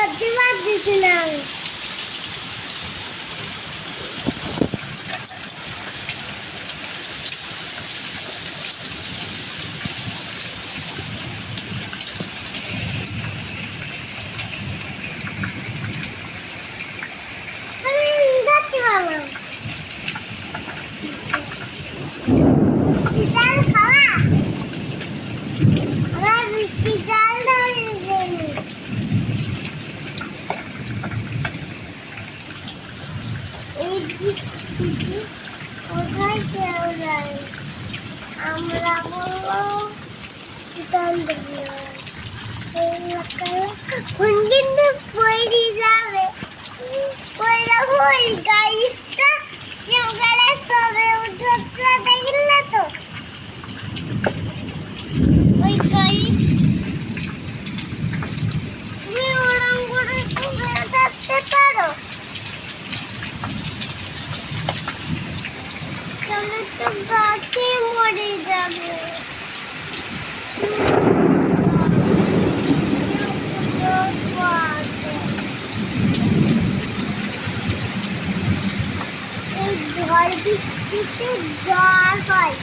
সর্দি বাদ দিছিলাম কোথায় কেউ যায় আমরা বলব কিন্তু পড়ে যাবে পড়ে ওই গাড়িটা কেউ গেলে সবে উঠতে দেখলে তো ওই গাড়ি তাহলে তো গাছে বৃষ্টিতে জ্বর হয়।